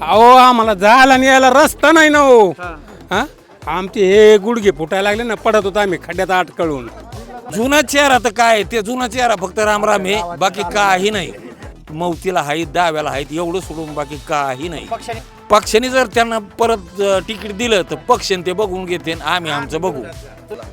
अहो आम्हाला जायला आणि यायला रस्ता नाही ना हो. हा. आमचे हे गुडघे फुटायला लागले ना पडत होता आम्ही खड्ड्यात अटकळून जुना चेहरा तर काय ते जुना चेहरा फक्त रामराम आहे बाकी काही नाही. मौतीला आहेत दाव्याला आहेत एवढं सोडून बाकी काही नाही. पक्षाने जर त्यांना परत अं, तिकीट दिलं तर पक्षाने ते बघून घेते आणि आम्ही आमचं बघू.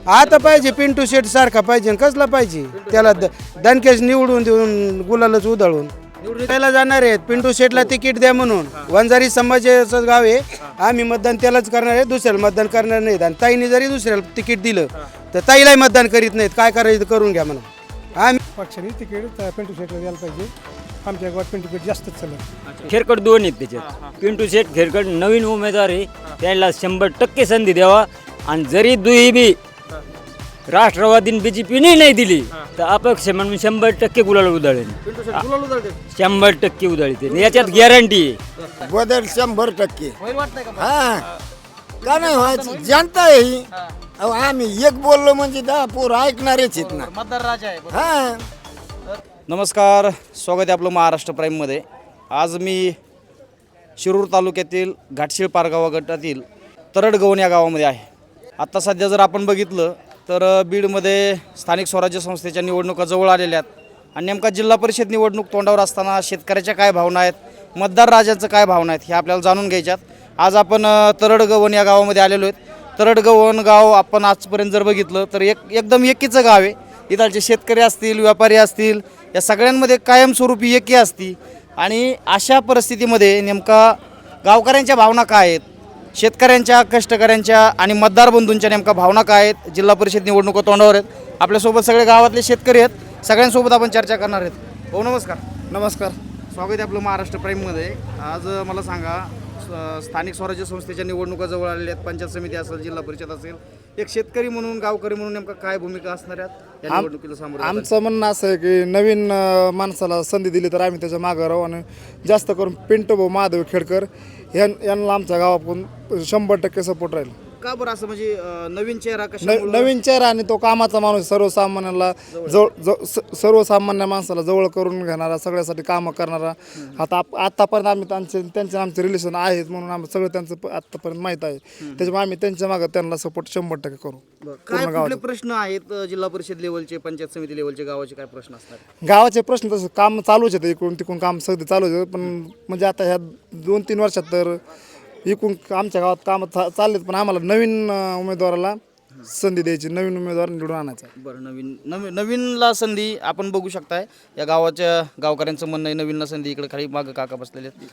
आता पाहिजे पिंटू शेट सारखा पाहिजे आणि कसला पाहिजे? त्याला द- दणकेश निवडून देऊन गुलालच उधळून. त्याला जाणार आहेत. पिंटू शेटला तिकीट द्या म्हणून. वंजारी समाजाचं गाव आहे. आम्ही मतदान त्यालाच करणार आहे. दुसऱ्याला मतदान करणार नाहीत. आणि ताईने जरी दुसऱ्याला तिकीट दिलं तर ताईलाही मतदान करीत नाहीत. काय करायचं करून घ्या म्हणून आम्ही पक्षाने तिकीट पिंटू शेटला द्यायला पाहिजे. आमच्या गावात पिंटू शेट जास्तच चालत खेरकट दोन आहेत त्याच्यात. पिंटू शेठ खेरकट नवीन उमेदवार आहे. त्याला शंभर टक्के संधी द्यावा. आणि जरी दुही बी राष्ट्रवादीने बी जे पीने नाही दिली तर अपक्ष म्हणून शंभर टक्के गुलाल उधळेल शंभर टक्के उधळते. याच्यात गॅरंटी आहे. बदल शंभर टक्के. हा. का नाही व्हायचं? जनता आहे ही. अहो, आम्ही एक बोललो म्हणजे दहा पोर ऐकणारेच आहेत ना. हा. नमस्कार. स्वागत आहे आपलं महाराष्ट्र प्राईममध्ये. आज मी शिरूर तालुक्यातील घाटशीळ पारगावा गटातील तरडगवण या गावामध्ये आहे. आत्ता सध्या जर आपण बघितलं तर बीडमध्ये स्थानिक स्वराज्य संस्थेच्या निवडणुका जवळ आलेल्या आहेत. आणि नेमका जिल्हा परिषद निवडणूक तोंडावर असताना शेतकऱ्याच्या काय भावना आहेत? मतदार राजांचं काय भावना आहेत? हे आपल्याला जाणून घ्यायच्यात. आज आपण अ, तरडगवण या गावामध्ये आलेलो आहेत. तरडगवण गाव आपण आजपर्यंत जर बघितलं तर एक एकदम एकीचं गाव आहे. इथालचे शेतकरी असतील व्यापारी असतील या सगळ्यांमध्ये कायमस्वरूपी एकी असती. आणि अशा परिस्थितीमध्ये नेमका गावकऱ्यांच्या भावना काय आहेत? शेतकऱ्यांच्या कष्टकऱ्यांच्या आणि मतदार बंधूंच्या नेमका भावना काय आहेत? जिल्हा परिषद निवडणुका तोंडावर आहेत. आपल्यासोबत सगळे गावातले शेतकरी आहेत. सगळ्यांसोबत आपण चर्चा करणार आहेत. हो नमस्कार. नमस्कार. स्वागत आहे आपलं महाराष्ट्र प्राईममध्ये. आज मला सांगा स्थानिक स्वराज्य संस्थेच्या निवडणुका जवळ आलेल्या आहेत. पंचायत समिती असेल जिल्हा परिषद असेल. एक शेतकरी म्हणून गावकरी म्हणून नेमका काय भूमिका असणार आहेत? या निवडणुकीला सामोरं जाताना? आमचं म्हणणं असं आहे की नवीन माणसाला संधी दिली तर आम्ही त्याच्या मागं राहू आणि जास्त करून पिंटू भाऊ महादेव खेडकर यां यांना आमच्या गावाकडून शंभर टक्के सपोर्ट राहील. का बरं असं म्हणजे अ, नवीन चेहरा न- कशा नवीन चेहरा आणि तो कामाचा माणूस सर्वसामान्याला जवळ. जव- स- सर्वसामान्य माणसाला जवळ करून घेणारा सगळ्यासाठी कामं करणारा. आता आप- आतापर्यंत आम्ही त्यांचे त्यांचे आमचे रिलेशन आहेत म्हणून आम्ही सगळं त्यांचं प- आतापर्यंत माहीत आहे. त्याच्यामुळे आम्ही त्यांच्या मागं त्यांना सपोर्ट शंभर टक्के करू. काय कुठले प्रश्न आहेत अ, जिल्हा परिषद लेवलचे पंचायत समिती लेवलचे गावाचे काय प्रश्न असणार? गावाचे प्रश्न तसं काम चालूच आहेत इकडून तिकडून काम सगळे चालूच आहे पण म्हणजे आता ह्या दोन तीन वर्षात तर इकडून आमच्या गावात काम चाललेत पण आम्हाला नवीन उमेदवाराला संधी द्यायची नवीन उमेदवार निवडून आणायचा. बरं नवीन नवीन नवीनला संधी आपण बघू शकताय. या गावाच्या गावकऱ्यांचं म्हणणं आहे नवीनला संधी इकडे खाली मागं काका बसलेले आहेत.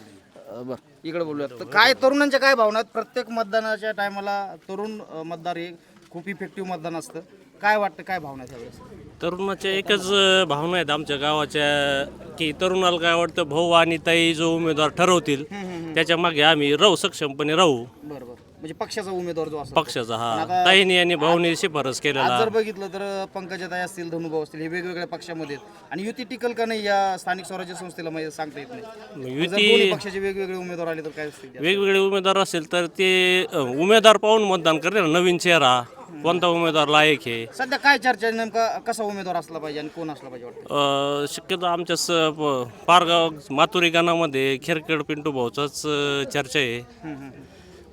बरं इकडे बोलूयात. तर काय तरुणांच्या काय भावना आहेत? प्रत्येक मतदानाच्या टायमाला तरुण मतदार हे खूप इफेक्टिव्ह मतदान असतं. काय वाटतं काय भावना आहेत यावेळेस? तरुणाच्या एकच भावना आहेत आमच्या गावाच्या की तरुणाला काय वाटतं भाऊ आणि ताई जो उमेदवार ठरवतील त्याच्यामागे आम्ही राहू सक्षमपणे राहू. बरं बरं. म्हणजे पक्षाचा उमेदवार जो असतो पक्षाचा हा. ताईने आणि भाऊने शिफारस आज केलेला जर बघितलं तर पंकजाताई असतील धनुभाऊ असतील हे वेगवेगळ्या पक्षामध्ये आहेत. आणि युती टिकल का नाही या स्थानिक स्वराज्य संस्थेला माहिती सांगता येत नाही. जर दोन्ही युती पक्षाचे वेगवेगळे उमेदवार आले तर काय असतील? वेगवेगळे उमेदवार असेल तर ते अ, उमेदवार पाहून मतदान करते ना नवीन चेहरा. कोणता उमेदवार लायक आहे? सध्या काय चर्चा आहे? नेमका कसा उमेदवार असला पाहिजे आणि कोण असला पाहिजे वाटतं? अ, शक्यतो आमच्या स प- पारगाव माथुरी गाणामध्ये खेरखेड पिंटू भाऊचाच अ, चर्चा आहे.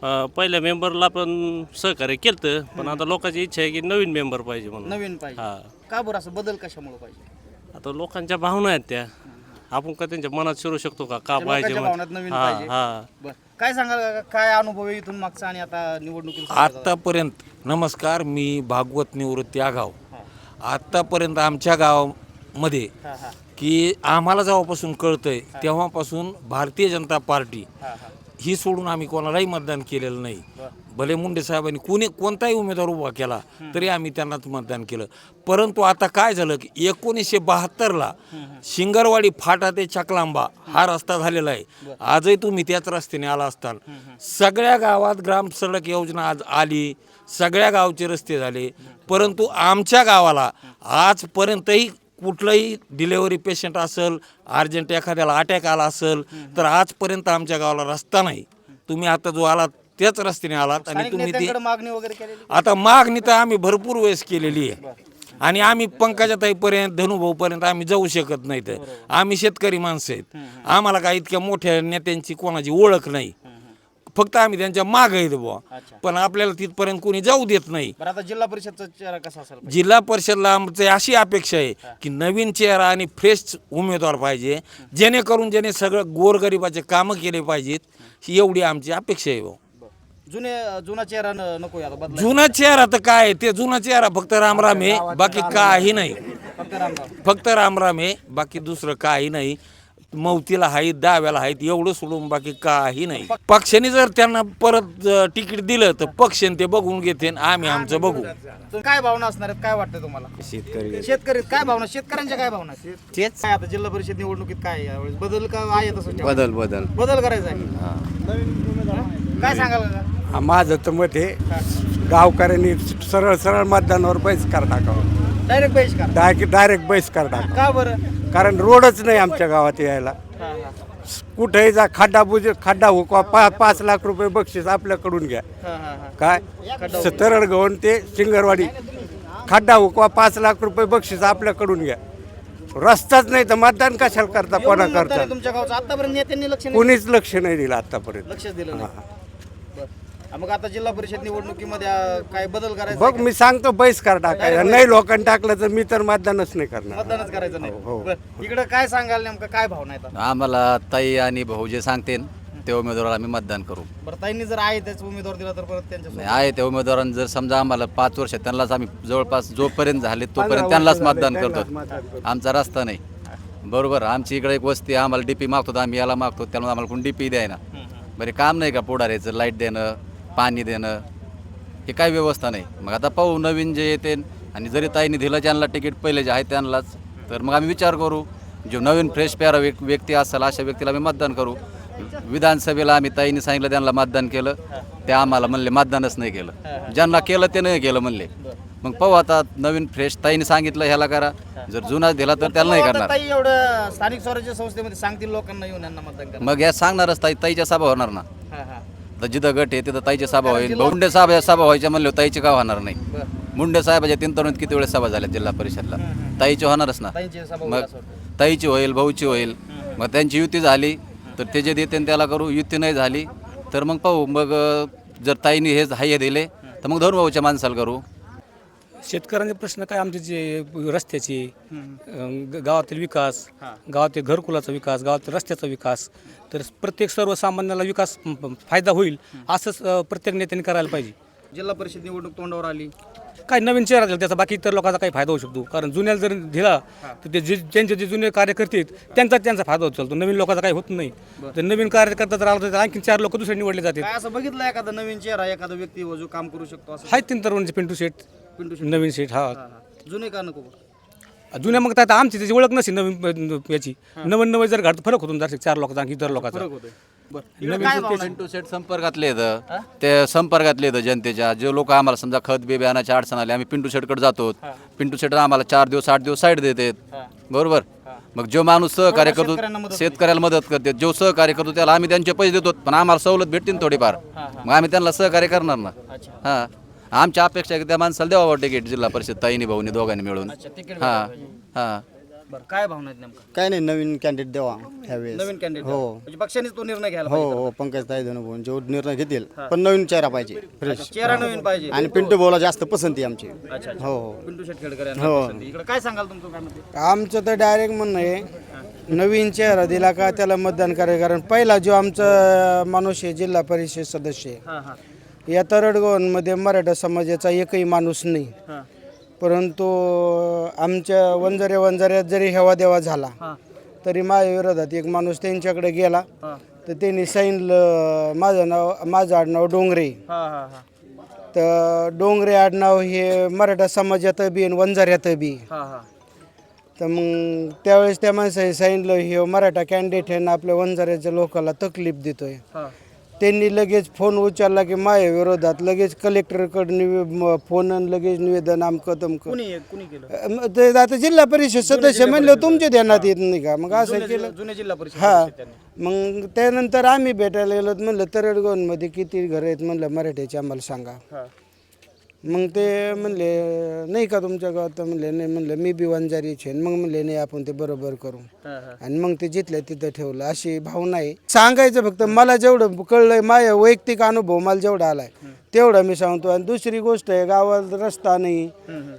अ, पहिल्या मेंबरला पण सहकार्य केलं पण आता लोकांची इच्छा आहे की नवीन मेंबर पाहिजे म्हणून. नवीन पाहिजे. हा. का बरं असं बदल कशामुळे पाहिजे? आता लोकांच्या भावना आहेत त्या. आपण का त्यांच्या मनात शिरू शकतो का? का पाहिजे लोकांच्या म्हणून? भावनात नवीन हा पाहिजे. हा. बरं. काय सांगाल? काय अनुभव आहे इथून मागचा आणि आता निवडणुकीला आत्तापर्यंत नमस्कार मी भागवत निवृत्ती आगाव आत्तापर्यंत आमच्या गावामध्ये की आम्हाला जेव्हापासून कळतंय तेव्हापासून भारतीय जनता पार्टी ही सोडून आम्ही कोणालाही मतदान केलेलं नाही. भले मुंडे साहेबांनी कोणी कोणताही उमेदवार उभा केला तरी आम्ही त्यांनाच मतदान केलं. परंतु आता काय झालं की एकोणीसशे बहात्तरला शिंगरवाडी फाटा ते चकलांबा हा रस्ता झालेला आहे. आजही तुम्ही त्याच रस्त्याने आला असताल. सगळ्या गावात ग्राम सडक योजना आज आली. सगळ्या गावचे रस्ते झाले. परंतु आमच्या गावाला आजपर्यंतही कुठलंही डिलेवरी पेशंट असेल अर्जंट एखाद्याला अटॅक आला असेल तर आजपर्यंत आमच्या गावाला रस्ता नाही. तुम्ही आता जो आलात त्याच रस्त्याने आलात आणि तुम्ही ती मागणी वगैरे आता मागणी तर आम्ही भरपूर वेळेस केलेली आहे. आणि आम्ही पंकजाताईपर्यंत धनुभाऊपर्यंत आम्ही जाऊ शकत नाहीत आम्ही शेतकरी माणसं आहेत. आम्हाला काय इतक्या मोठ्या नेत्यांची कोणाची ओळख नाही. फक्त आम्ही त्यांच्या माग आहेत बुवा. पण आपल्याला तिथपर्यंत कोणी जाऊ देत नाही. बरं आता जिल्हा परिषदचा चेहरा कसा असेल जिल्हा परिषदला आमची अशी अपेक्षा आहे की नवीन चेहरा आणि फ्रेश उमेदवार पाहिजे. जेणेकरून ज्याने सगळं गोरगरिबाचे कामं केले पाहिजेत ही एवढी आमची अपेक्षा आहे भाऊ जुने जुना चेहरा न- नको आता बदला जुना चेहरा तर काय आहे? ते जुना चेहरा फक्त रामराम आहे बाकी काही नाही. फक्त रामराव फक्त रामराम आहे बाकी दुसरं काही नाही. मौतीला आहेत दहाव्याला आहेत एवढं सोडून बाकी काही नाही. पक्षाने जर त्यांना परत तिकीट दिलं तर पक्षाने ते बघून घेते आम्ही आमचं बघू. काय भावना असणार आहेत? काय वाटतं तुम्हाला? शेतकरी. शेतकरी काय भावना? शेतकऱ्यांच्या काय भावना? तेच. काय आता जिल्हा परिषद निवडणुकीत काय यावेळेस? बदल का आहे तसं? बदल बदल. बदल करायचा आहे. काय सांगाल का माझं तर मत आहे गावकऱ्यांनी सरळ सरळ मतदानावर बहिष्कार टाकावा. डायरेक्ट डायरेक्ट डायरेक्ट बहिष्कार टाका का बरं? कारण रोडच नाही आमच्या गावात यायला. हा, हा. कुठेही जा खड्डा बुज खड्डा हुकवा पा पाच लाख रुपये बक्षीस आपल्याकडून घ्या. हा, हा, हा. काय? तरडगवण ते सिंगरवाडी खड्डा हुकवा पाच लाख रुपये बक्षीस आपल्याकडून घ्या. रस्ताच नाही तर मतदान कशाला करता कोणा एवढं मतदान करता आहे तुमच्या गावचं आतापर्यंत नेत्यांनी लक्ष नाही कुणीच लक्ष नाही दिलं आतापर्यंत. लक्षच दिलं नाही. मग आता जिल्हा परिषद निवडणुकीमध्ये काय बदल करायचा बघ मी सांगतो बहिष्कार टाकायचा. नाही लोकांनी टाकलं तर मी तर मतदानच नाही करणार. मतदानच करायचं नाही. हो. बरं. इकडं काय सांगाल नेमकं? काय भावना आता? आम्हाला ताई आणि भाऊ जे सांगतील त्या उमेदवाराला आम्ही मतदान करू. बरं ताईंनी जर आहे त्याच उमेदवार दिला तर परत त्यांच्या नाही आहे त्या उमेदवारांना जर समजा आम्हाला पाच वर्ष त्यांनाच आम्ही जवळपास जोपर्यंत झाले तोपर्यंत त्यांनाच मतदान करतो. आमचा रस्ता नाही. बरोबर आमची इकडे एक वस्ती आहे, आम्हाला डीपी मागतो तर आम्ही याला मागतो त्यामुळे आम्हाला कोण डीपी द्यायना. बरे काम नाही का पुढाऱ्याचं लाइट देणं? पाणी देणं हे काही व्यवस्था नाही. मग आता पाहू नवीन जे येते आणि जरी ताईने दिलं ज्यांना तिकीट पहिले जे आहे त्यांनाच तर मग आम्ही विचार करू. जो नवीन फ्रेश प्यारा व्यक- व्यक्ती असेल अशा व्यक्तीला आम्ही मतदान करू. विधानसभेला आम्ही ताईने सांगितलं त्यांना मतदान केलं. ते आम्हाला म्हणले मतदानच नाही केलं. ज्यांना केलं ते नाही केलं म्हणले. मग पाहू आता नवीन फ्रेश ताईने सांगितलं ह्याला करा. जर जुना दिला तर त्याला नाही करणार. ताई एवढं स्थानिक स्वराज्य संस्थेमध्ये सांगतील लोकांना येऊन यांना मतदान करा. मग या सांगणारच ताई ताईच्या सभा होणार ना. हा, हा. तर जिथं गट आहे तिथं ताईची सभा होईल. मुंडे साहेब सभा व्हायच्या म्हणले ताईची का होणार नाही? मुंडे साहेबाच्या तीन तरुणात किती वेळेस सभा झाल्या जिल्हा परिषदला? ताईची होणारच ना. मग. ताईची होईल भाऊची होईल. मग त्यांची युती झाली तर ते जे देते त्याला करू. युती नाही झाली तर मग पाहू. मग जर ताईने हे हाय दिले तर मग धरून भाऊच्या माणसाला करू. शेतकऱ्यांचे प्रश्न काय? आमचे जे रस्त्याचे अं, ग- गावातील विकास गावातील घरकुलाचा विकास गावातील रस्त्याचा विकास तर प्रत्येक सर्वसामान्याला विकास म- म- फायदा होईल असंच अं, प्रत्येक नेत्याने करायला पाहिजे. जिल्हा परिषद निवडणूक तोंडावर आली. काय नवीन चेहरा दिला त्याचा बाकी इतर लोकांचा काही फायदा होऊ शकतो. कारण जुन्याला जर दिला तर ते जे ज्यांचे जे जुने कार्यकर्ते आहेत त्यांचा त्यांचा फायदा होत चालतो. नवीन लोकांचा काही होत नाही. तर नवीन कार्यकर्ता जर आला तर आणखी चार लोक दुसरे निवडले काय असं बघितलं एखादा नवीन चेहरा एखादा व्यक्ती जो काम करू शकतो असं? आहेत तीन तरुणांचे पिंटू शेट पिंटू शेट. नवीन शेट हा. हा, हा. जुने का नको जुन्या मग आता आमची त्याची ओळख नसेल नवीन याची. नवीन नवीन जर घाट फरक होतो जर चार लोकांचा आणखी इतर लोकांचा. फरक होतोय. संपर्कातले येतं ते संपर्कातले येतं जनतेच्या. जे लोक आम्हाला समजा खत बी बियाणाची अडचण आली आम्ही पिंटू शेटकडे जातो. पिंटू शेट आम्हाला चार दिवस आठ दिवस साईड देतात बरोबर? मग जो माणूस सहकार्य करतो शेतकऱ्याला मदत करते. जो सहकार्य करतो त्याला आम्ही त्यांचे पैसे देतो पण आम्हाला सवलत भेटते ना थोडीफार मग आम्ही त्यांना सहकार्य करणार ना. हा. आमच्या अपेक्षा की त्या माणसाला द्यावं तिकीट जिल्हा परिषद ताईनी भाऊनी दोघांनी मिळून. तिकीट हा. हा. बरं काय भावना आहेत नेमका? काय नाही नवीन कॅन्डिडेट द्यावा ह्यावेळेस. नवीन कॅन्डिडेट हो. म्हणजे पक्षानेच तो निर्णय घ्यायला हो पाहिजे हो पंकज ताई धनुभाऊन जो निर्णय घेतील पण नवीन चेहरा पाहिजे फ्रेश चेहरा नवीन पाहिजे. आणि पिंटू भाऊला जास्त पसंती आहे आमची. अच्छा अच्छा. हो. हो पिंटू शेटखेडकर यांना पसंती. इकडं काय सांगाल तुमचं काय म्हणते? आमचं तर डायरेक्ट म्हणणं आहे नवीन चेहरा दिला का त्याला मतदान करायचं कारण पहिला जो आमचा माणूस आहे जिल्हा परिषद सदस्य आहे हा हा. या तरडगावांमध्ये मराठा समाजाचा एकही माणूस नाही. हा. परंतु आमच्या वंजरे वंजऱ्यात जरी हेवा देवा झाला तरी माझ्या विरोधात एक माणूस त्यांच्याकडे गेला. तर त्यांनी सांगितलं माझं नाव माझं आडनाव डोंगरे. तर डोंगरे आडनाव हे मराठा समाजात बी आणि वंजाऱ्यात बी. तर मग त्यावेळेस त्या माणसाने सांगितलं हे मराठा कॅन्डिडेट आहे ना आपल्या वंजाऱ्याच्या लोकांना तकलीफ देतोय. त्यांनी लगेच फोन उचलला की माझ्या विरोधात लगेच कलेक्टरकडे फोन आणि लगेच निवेदन आमकं तमकं. कुणी कुणी केलं? अं, ते आता जिल्हा परिषद सदस्य म्हणलं तुमच्या ध्यानात येत नाही का? मग असं केलं. जिल्हा परिषद हा. सदस्य त्यांनी. मग त्यानंतर आम्ही भेटायला गेलो म्हणलं तरडगावमध्ये किती घर आहेत? म्हणलं मराठ्याचे आम्हाला सांगा. हा. मग ते म्हणले नाही का तुमच्या गावात? तर म्हणले नाही. म्हणलं मी बी वंजारीचे आहे. मग म्हणले नाही आपण ते बरोबर करू. आणि मग ते जिथल्या तिथं ठेवलं. अशी भावना आहे. सांगायचं फक्त मला जेवढं कळलंय माझ्या वैयक्तिक अनुभव मला जेवढा आलाय तेवढं मी सांगतो. आणि दुसरी गोष्ट आहे गावात रस्ता नाही.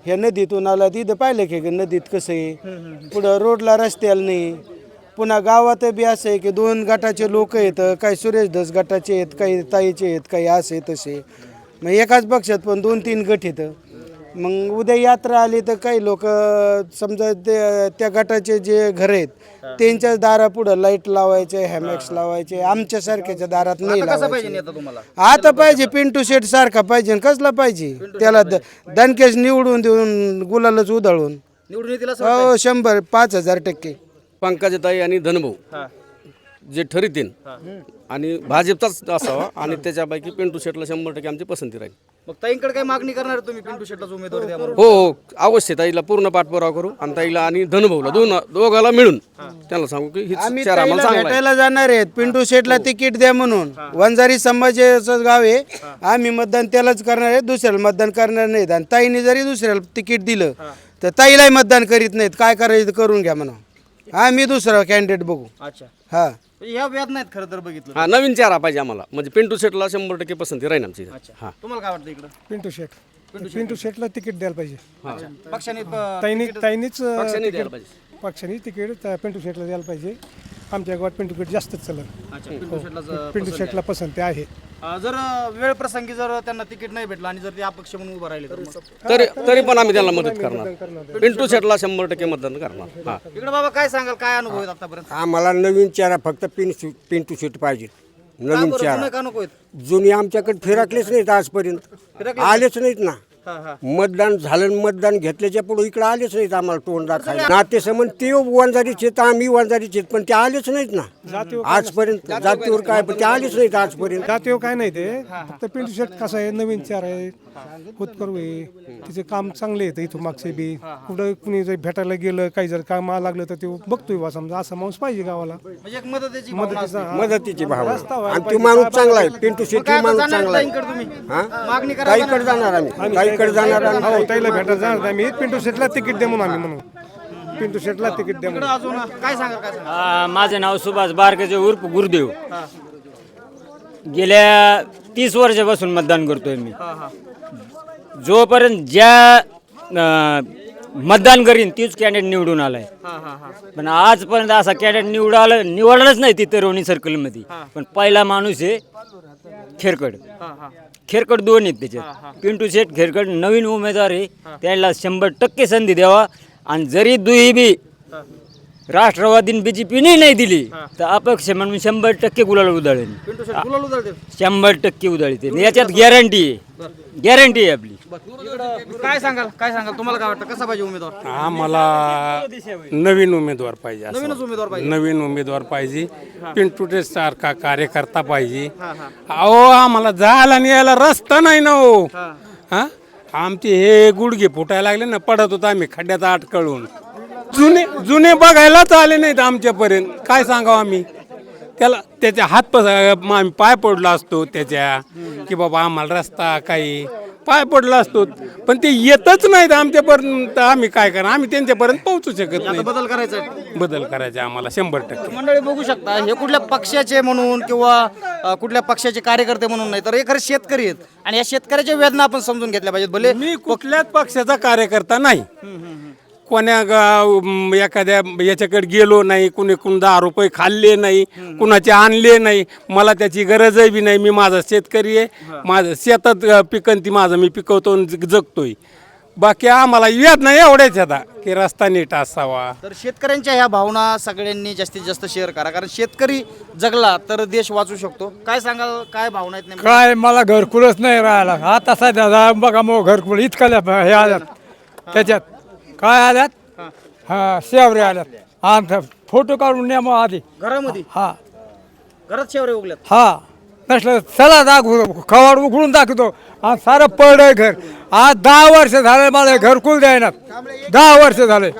हे नदीतून आला तिथं पाहिलं की नदीत कसं आहे? पुढं रोडला रस्त्याला नाही. पुन्हा गावात बी असं आहे की दोन गटाचे लोक आहेत. काही सुरेश धस गटाचे आहेत काही ताईचे आहेत काही असे तसे. मग एकाच पक्षात पण दोन तीन गट आहेत. मग उद्या यात्रा आली तर काही लोक समजा ते त्या गटाचे जे घर आहेत त्यांच्याच दारापुढं लाइट लावायचे हॅमॅक्स लावायचे आमच्या सारख्याच्या दारात नाही कसं पाहिजे लावायचे नेता तुम्हाला? आता पाहिजे पिंटू शेट सारखा पाहिजे कसला पाहिजे? त्याला द- दणकेश निवडून देऊन गुलालच उधळून. निवडून येतील असं वाटतंय? हो शंभर पाच हजार टक्के. पंकजाताई आणि धनभाऊ. जे ठरतील आणि भाजपचाच असावा आणि त्याच्यापैकी पिंटू शेटला शंभर टक्के आमची पसंती राहील. मग ताईंकडे काय मागणी करणार तुम्ही पिंटू शेटलाच उमेदवार द्या म्हणून? हो हो. अवश्य ताईला पूर्ण पाठपुरावा करू आणि ताईला आणि धनभाऊला दोन दोघाला मिळून. त्यांना सांगू की ही आम्ही चार आम्हाला ताईला चांगला आहे. भेटायला जाणार आहेत. पिंटू शेटला तिकीट द्या म्हणून. वंजारी समाजाचं गाव आहे. आम्ही मतदान त्यालाच करणार आहे दुसऱ्याला मतदान करणार नाहीत. आणि ताईने जरी दुसऱ्याला तिकीट दिलं तर ताईलाही मतदान करीत नाहीत. काय करायचं ते करून घ्या म्हणा. आम्ही दुसरा कॅन्डिडेट बघू. अच्छा. हा. नाहीत खरं तर बघितलं. हा नवीन चारा पाहिजे आम्हाला. म्हणजे पिंटू शेटला शंभर टक्के पसंती राहील आमची. हा. तुम्हाला काय वाटतं इकडं? पिंटू शेट. पिंटू शेटला तिकीट द्यायला पाहिजे. पक्षाने प- ताईनी ताईनीच पक्षाने द्यायला पाहिजे. पक्षाने तिकीट पिंटू शेटला द्यायला पाहिजे. आमच्या गावात पिंटू शेट जास्तच चालत अच्छा पिंटू शेटलाच अं, पिंटू पसंत शेटला पसंती आहे. अं, जर वेळ प्रसंगी जर त्यांना तिकीट नाही भेटलं आणि जर ते अपक्ष म्हणून उभं राहिले तर मग? तरी तरी पण आम्ही त्यांना मदत करणार. पिंटू शेटला शंभर टक्के मतदान करणार. हा. इकडे बाबा काय सांगाल? काय अनुभव आहेत आतापर्यंत? आम्हाला नवीन चेहरा फक्त पिन पिंटू सीट पाहिजे. का नवीन बरं? चेहरा. जुने का नको आहेत? जुनी आमच्याकडे फिरकलेच नाहीत आजपर्यंत. आलेच नाहीत ना. हा हा मतदान झालं आणि मतदान घेतल्याच्या पुढे इकडे आलेच नाहीत आम्हाला तोंड दाखवायला नाते समन ते वंजारीचे आहेत आम्ही वंजारीचे आहेत पण ते आलेच नाहीत ना. आजपर्यंत जातीवर काय पण ते आलेच नाहीत आजपर्यंत. जातीव काय नाही ते. फक्त पिंटू शेट कसं आहे नवीन चार आहे होतकरू आहे तिचे काम चांगले आहेत इथून मागचे बी. कुठं कुणी जर भेटायला गेलं काही जर काम लागलं तर ते बघतोय बा समजा असा माणूस पाहिजे गावाला. म्हणजे एक मदतीची भावना भाव आणि तो. माणूस चांगला आहे. पिंटू शेट्टी माणूस चांगला आहे. हा? ताईकडे जाणार. आम्ही. ताईकडे जाणार हो ताईला भेटायला जाणार आम्ही पिंटू शेटला तिकीट दे म्हणून आम्ही म्हणून. पिंटू शेटला तिकीट इकडं म्हणून अजून काय आ, माझं नाव सुभाष बारकेचे उर्फ गुरुदेव. गेल्या तीस वर्षापासून मतदान करतोय मी. हा हा. जोपर्यंत ज्या अ, मतदान करीन तीच कॅन्डिडेट निवडून आलाय. हा हा हा. पण आजपर्यंत असा कॅन्डिडेट निवडाला निवडलाच नाही तिथे रोणी सर्कलमध्ये पण पहिला माणूस आहे खेरकड. हा हा. खेरकड दोन आहेत त्याच्यात. पिंटू शेठ खेरकड नवीन उमेदवार आहे. त्याला शंभर टक्के संधी द्यावा. आणि जरी दुही बी राष्ट्रवादीने बीजेपीने नाही दिली. तर अपक्ष म्हणून शंभर टक्के गुलाल उधळेल पिंटू शेट गुलाल उधळते शंभर टक्के उधळते याच्यात गॅरंटी आहे. गॅरंटी आहे आपली. काय सांगाल? काय सांगाल? तुम्हाला काय वाटतं? कसा पाहिजे उमेदवार? आम्हाला नवीन उमेदवार पाहिजे असं. नवीनच उमेदवार पाहिजे. नवीन उमेदवार पाहिजे. पिंटुटे सारखा कार्यकर्ता पाहिजे. अहो आम्हाला जायला आणि यायला रस्ता नाही ना हो. हा. आमचे हे गुडघे फुटायला लागले ना पडत होता आम्ही खड्ड्यात अटकळून जुने जुने बघायलाच आले नाहीत आमच्यापर्यंत. काय सांगावं आम्ही? त्याला त्याच्या हात पस आम्ही पाय पडलो असतो त्याच्या की बाबा आम्हाला रस्ता काही पाय पडला असतो. पण ते येतच नाहीत आमच्यापर्यंत. आम्ही काय करा आम्ही त्यांच्यापर्यंत पोहोचू शकत नाही. बदल करायचा आहे. बदल करायचे आम्हाला शंभर टक्के. मंडळी बघू शकता हे कुठल्या पक्षाचे म्हणून किंवा अ, कुठल्या पक्षाचे कार्यकर्ते म्हणून नाही तर हे खरं शेतकरी आहेत. आणि या शेतकऱ्याच्या वेदना आपण समजून घेतल्या पाहिजेत. भले मी कुठल्याच पक्षाचा कार्यकर्ता नाही. कोण्या गा- एखाद्या याच्याकडे गेलो नाही कुणी कुणी दहा रुपये खाल्ले नाही कुणाचे आणले नाही मला त्याची गरजही बी नाही मी माझा शेतकरी आहे माझं शेतात अ, पिकन ती माझं मी पिकवतो आणि जगतोय. बाकी आम्हाला येत नाही एवढ्याच आता की रस्ता नीट असावा. तर शेतकऱ्यांच्या ह्या भावना सगळ्यांनी जास्तीत जास्त शेअर करा कारण शेतकरी जगला तर देश वाचू शकतो. काय सांगाल काय भावना आहेत नेमक्या? काय मला घरकुलच नाही राहिला आता सध्या बघा मग घरकुल इतकं हे आल्यात त्याच्यात काय आल्यात? हा. शेवरे आल्यात. आमचा फोटो काढून न्या मग आधी. घरामध्ये? हा. घरात शेवरे उगल्यात? हा. नसलं चला दाखवतो खवाड उघडून दाखवतो. आज सारं पडलंय घर. आज दहा वर्ष झाले मला हे घरकुल द्यायना दहा वर्ष झाले.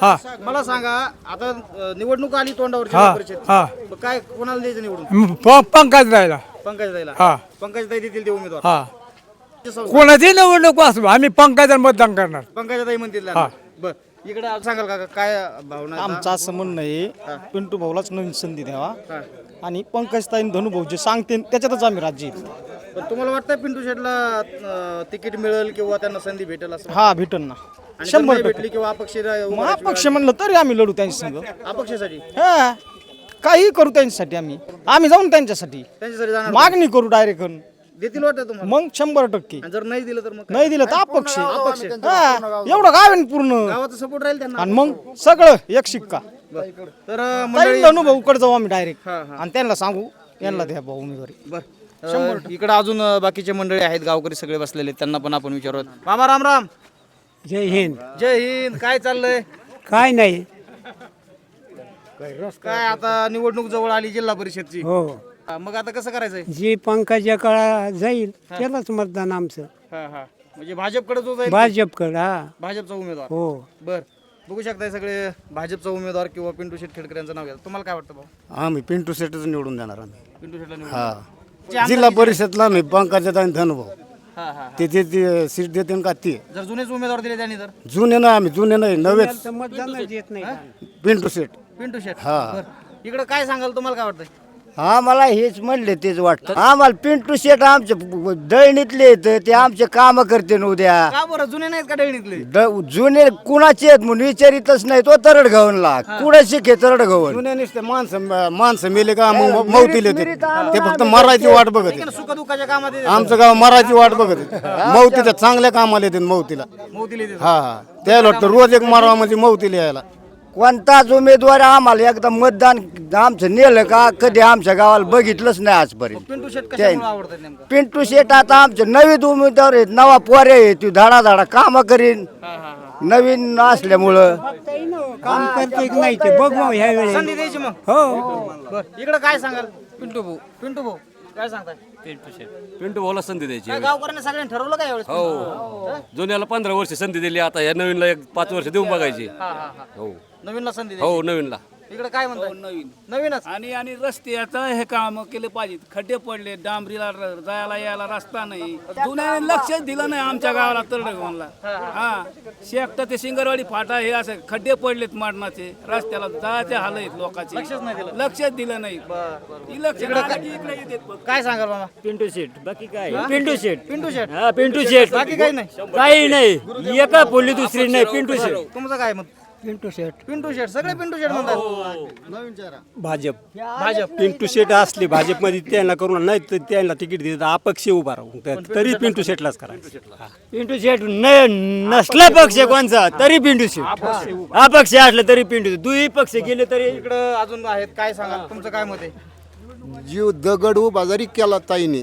हा. मला सांगा आता अ, निवडणूक आली तोंडावरची हा, हा. मग काय कोणाला द्यायचं निवडून प- पंकज द्यायला पंकज द्यायला हा. पंकज देतील ते उमेदवार. हा. कोणाची निवडणूक असो आम्ही पंकजा मतदान करणार. पंकजाताई म्हणतील हा. बर. इकडे सांगाल का काय भावना? आमचं असं म्हणणं आहे पिंटू भाऊलाच नवीन संधी द्यावा. आणि पंकजताईन धनुभाऊ जे सांगते त्याच्यातच आम्ही राज्य येतो पण तुम्हाला वाटतं पिंटू शेटला तिकीट मिळेल किंवा त्यांना संधी भेटेल असं? हा भेटन ना. आणि जर शंभर नाही टक्के. भेटली किंवा अपक्ष मग अपक्ष म्हणलं तरी आम्ही लढू त्यांच्या संग अपक्षासाठी? हा. काही करू त्यांच्यासाठी आम्ही. आम्ही जाऊन त्यांच्यासाठी. त्यांच्यासाठी जाणार. मागणी करू डायरेक्ट देतील वाटतं तुम्हाला? मग शंभर टक्के. आणि जर नाही दिलं तर मग काय? नाही दिलं तर अपक्ष. अपक्ष हा एवढं गाव आहे ना पूर्ण. गावाचा सपोर्ट राहील त्यांना. आणि मग सगळं एक शिक्का. बरं. तर अं, मंडळी मंडळी धनुभाऊकडे जाऊ आम्ही डायरेक्ट हा, हा. आणि त्यांना सांगू. यांना द्या भाऊ उमेदवारी. बर. इकडे अजून अं, बाकीचे मंडळी आहेत. गावकरी सगळे बसलेले आहेत, त्यांना पण आपण विचारू मामा राम राम. जय हिंद. जय हिंद. काय चाललंय? काय नाही. काय आता निवडणूक जवळ आली जिल्हा परिषदची. हा, मग आता कसं करायचंय? जी पंकजा काळा जाईल त्यालाच मतदान आमचं. हा हा. म्हणजे भाजपकडे जो जाईल भाजपकडं हा. भाजपचा उमेदवार. हो. बर. बघू शकताय सगळे भाजपचा उमेदवार किंवा पिंटू शेट खेडकर यांचं नाव घ्या. तुम्हाला काय वाटतं भाऊ? आम्ही पिंटू सेटच निवडून देणार आम्ही. पिंटू शेटला निवडून हा. जिल्हा परिषदला मी पंकजात आणि धनुभाऊ. हा हा ते ते ते सीट देते का ते. जर जुनेच उमेदवार दिले त्यांनी तर? जुने ना आम्ही जुने नाही नवेच. मतदानच येत नाही. पिंटू सेट पिंटू शेट हा. बर. इकडे काय सांगाल तुम्हाला काय वाटतंय? आम्हाला हेच म्हणले तेच वाटतं. आम्हाला पिंटू शेट आमचे दळणीतले येत ते आमचे काम करते न उद्या. का बरं? जुने नाहीत का डळणीतले द- जुने कुणाचे आहेत म्हणून विचारितच नाही तो तरड गवनला कुणाशी खे तरड गवन जुने नुसते माणसं माणसं मेले का? मग मौतील येते ते. फक्त मरायची वाट बघत आहेत. कामात येते. आमचं गाव मराठी वाट बघत आहे. मौतीच्या चांगल्या कामाला येते मौतीला येते. हा हा. त्याला वाटतं रोज एक मारावा म्हणजे मौतीला यायला. कोणताच उमेदवार आम्हाला एकदा मतदान आमचं नेलं का कधी आमच्या गावाला बघितलंच नाही आजपर्यंत. पिंटू शेट कशामुळे आवडतात नेमकं? पिंटू शेट आता आमचे नवीन उमेदवार आहेत नवा पोरे आहेत ती धाडा धाडा काम करीन. नवीन असल्यामुळं. काम करते की नाही ते बघ मग ह्या वेळेस संधी द्यायची मग. हो. बर इकडे काय सांगाल? पिंटू भाऊ पिंटू भाऊ काय सांगताय? पिंटू भाऊला संधी द्यायची काय गावकऱ्यांनी सगळ्यांनी ठरवलं काय यावेळेस? हो. जुन्याला पंधरा वर्ष संधी दिली आता या नवीनला एक पाच वर्ष देऊन बघायची. हा हा हा. हो. नवीनला संधी द्यायची. हो नवीनला. इकडे काय म्हणताय? नवीन. नवीनच. आणि आणि रस्त्याचं हे काम केले पाहिजेत. खड्डे पडले डांबरीला र- जायला यायला रस्ता नाही. जुन्याने लक्ष दिलं नाही आमच्या गावाला तरडगावला हा शेकट ते सिंगरवाडी फाटा हे असं खड्डे पडलेत मारणाचे. रस्त्याला जायचे हाल आहेत लोकांचे. लक्षच दिलं. नाही. इलेक्शन आलं की इकडे येतात फक्त. काय सांगाल मामा? पिंटू शेट बाकी काय? पिंटू शेट पिंटू शेट हा पिंटू शेट बाकी काही नाही. काही नाही. एका बोलली दुसरी नाही पिंटू शेट तुमचं काय मत? पिंटू शेट पिंटू शेट सगळे पिंटू शेट म्हणतात. भाजप. भाजप. पिंटू शेट असली भाजपमध्ये त्यांना करून नाही तर त्यांना तिकीट देत अपक्ष उभा राहून तर- तरी पिंटू शेटलाच करायचं. पिंटू शेट न नसला पक्ष कोणचा तरी पिंटू शेट अपक्ष असलं तरी पिंटू दुही पक्ष गेले तरी इकडं अजून आहेत काय सांगाल? तुमचं काय मत आहे? जीव दगड उभा जरी केला ताईने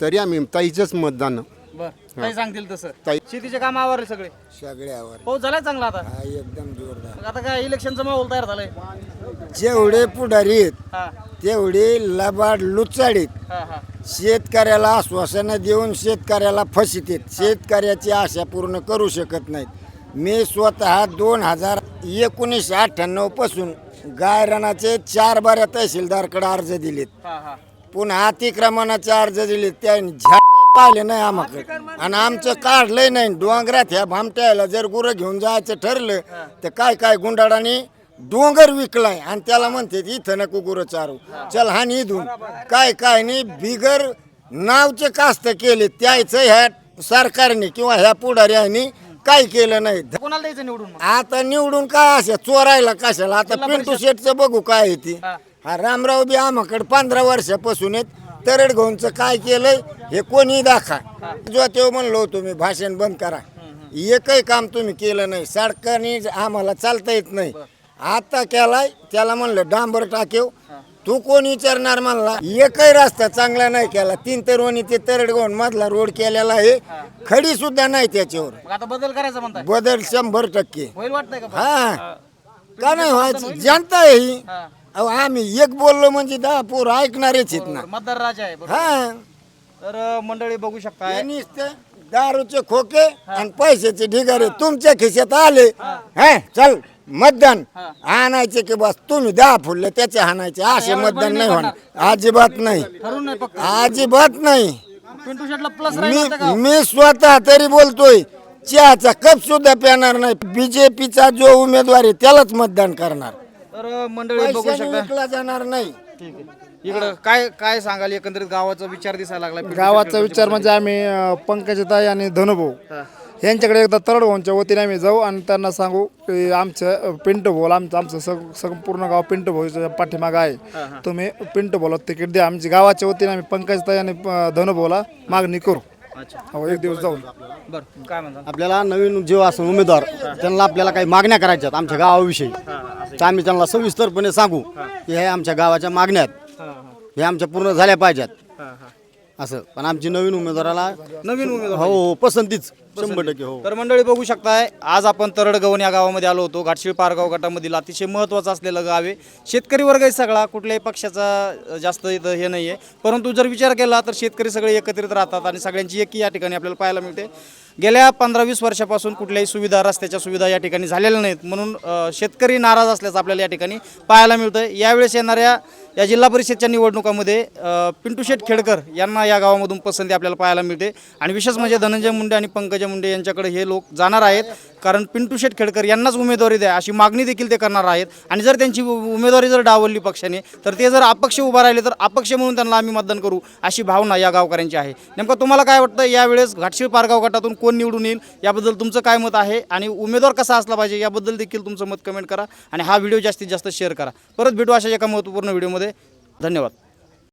तरी आम्ही ताईचंच मतदान. बर. काही सांगतील तसं. ताई. शेतीचे काम आवरले सगळे. सगळ्यावर पाऊस झालाय चांगला आता? एकदम जोरदार. मग आता काय इलेक्शनचा माहोल तयार झालाय? जेवढे पुढारी आहेत हा. तेवढे लबाड लुचाडीत. हा हा. शेतकऱ्याला आश्वासनं देऊन शेतकऱ्याला फसितेत शेतकऱ्याची आशा पूर्ण करू शकत नाहीत. मी स्वतः दोन हजार एकोणीसशे अठ्ठ्याण्णवपासून गायरानाचे चार बाऱ्या तहसीलदारकडे अर्ज दिलेत. हा हा. पुन्हा अतिक्रमणाचे अर्ज दिले त्यांनी झाड पाहिले नाही आम्हाला आणि आमचं काढलंय नाही. डोंगरात ह्या भामट्याला जर गुरं घेऊन जायचं ठरलं तर काय काय गुंडाळाने डोंगर विकलाय. आणि त्याला म्हणते इथं नको गुरं चारू. चल हा इथून. काय काय नाही बिगर नावचे कास्त केले. त्याचं ह्या सरकारने किंवा ह्या पुढाऱ्यांनी काय केलं नाही. कोणाला द्यायचं निवडून मग? आता निवडून काय असे चोरायला कशाला? आता पिंटू शेटचं बघू काय आहे ती. हा रामराव बी आम्हाकडे पंधरा वर्षापासून आहेत. तरडगावचं काय केलंय हे कोणी दाखा जो तेव्हा म्हणलो मी भाषण बंद करा. एकही काम तुम्ही केलं नाही. सरकारने आम्हाला चालता येत नाही. आता केलाय त्याला म्हणलं डांबर टाकेव. तू कोण विचारणार म्हणला एकही रस्ता चांगला नाही केला. तीन तरवणी ते तरडगाव मधला रोड केलेला आहे. खडी सुद्धा नाही त्याच्यावर. मग आता बदल करायचा म्हणताय. बदल शंभर टक्के. होईल वाटतंय का? पण? हा. का नाही व्हायचं? जनता आहे ही. हा. अहो आम्ही एक बोललो म्हणजे दहा पोर ऐकणारेच आहेत ना. मतदार राजा आहे बरोबर. हा. तर अं, मंडळी बघू शकताय हे नुसतं दारूचे खोके आणि पैशाचे ढिगारे तुमच्या खिशात आले. हा. चल मतदान. आणायचे की बस तुम्ही दहा फुलले त्याचे आणायचे. असे मतदान नाही होणार. अजिबात नाही. ठरून नाही पक्क अजिबात नाही. पिंटू शेटला प्लस राहील मी का? मी स्वतः तरी बोलतोय चहाचा कप सुद्धा प्याणार नाही. बीजेपीचा जो उमेदवार आहे त्यालाच मतदान करणार. तर मंडळी बघू पैशाने शकता. विकला जाणार नाही. ठीक आहे. इकडं काय काय सांगाल? एकंदरीत गावाचा विचार दिसायला लागला गावाचा विचार म्हणजे आम्ही अं, पंकजताई आणि धनुभाऊ. यांच्याकडे एकदा तरडभाऊंच्या वतीने आम्ही जाऊ आणि त्यांना सांगू की आमचं अं, पिंटू भाऊ आमचं आमचं सग संपूर्ण गाव पिंटू भाऊच्या पाठीमागं आहे. तुम्ही पिंटू भाऊला तिकीट द्या. आमची गावाच्या वतीने आम्ही पंकजताई आणि अं, धनुभाऊला मागणी करू. हो एक दिवस जाऊन. बरं काय म्हणता? आपल्याला नवीन जे असं उमेदवार त्यांना आपल्याला काही मागण्या करायच्यात आमच्या गावाविषयी. तर आम्ही त्यांना सविस्तरपणे सांगू की हे आमच्या गावाच्या मागण्या आहेत. हे आमच्या पूर्ण झाल्या पाहिजेत. असं. पण आमची नवीन उमेदवाराला नवीन उमेदवार. हो हो पसंतीच. शंभर टक्के हो. तर मंडळी बघू शकताय आज आपण तरडगवन या गावामध्ये आलो होतो. घाटशीळ पारगाव गटामधील अतिशय महत्त्वाचं असलेलं गाव आहे. शेतकरी वर्ग आहे सगळा कुठल्याही पक्षाचा जास्त इथं हे नाही आहे परंतु जर विचार केला तर शेतकरी सगळे एकत्रित राहतात आणि सगळ्यांची एकी या ठिकाणी आपल्याला पाहायला मिळते. गेल्या पंधरा वीस वर्षापासून कुठल्याही सुविधा रस्त्याच्या सुविधा या ठिकाणी झालेल्या नाहीत. म्हणून शेतकरी नाराज असल्याचं आपल्याला या ठिकाणी पाहायला मिळतं यावेळेस येणाऱ्या या जिल्हा परिषदच्या निवडणुकामध्ये पिंटू शेठ खेडकर यांना या गावामधून पसंती आपल्याला पाहायला मिळते. आणि विशेष म्हणजे धनंजय मुंडे आणि पंकजा मुंडे यांच्याकडे हे लोक जाणार आहेत. कारण पिंटू शेठ खेडकर यांनाच उमेदवारी द्या अशी मागणी देखील ते करणार आहेत. आणि जर त्यांची उमेदवारी जर डावलली पक्षाने तर ते जर अपक्ष उभा राहिले तर अपक्ष म्हणून त्यांना आम्ही मतदान करू अशी भावना या गावकऱ्यांची आहे. नेमकं तुम्हाला काय वाटतं? यावेळेस घाटशीळ पारगाव गटातून कोण निवडून येईल? याबद्दल तुमचं काय मत आहे? आणि उमेदवार कसा असला पाहिजे? याबद्दल देखील तुमचं मत कमेंट करा. आणि हा व्हिडिओ जास्तीत जास्त शेअर करा. परत भेटू अशा एका महत्त्वपूर्ण व्हिडिओमध्ये. धन्यवाद.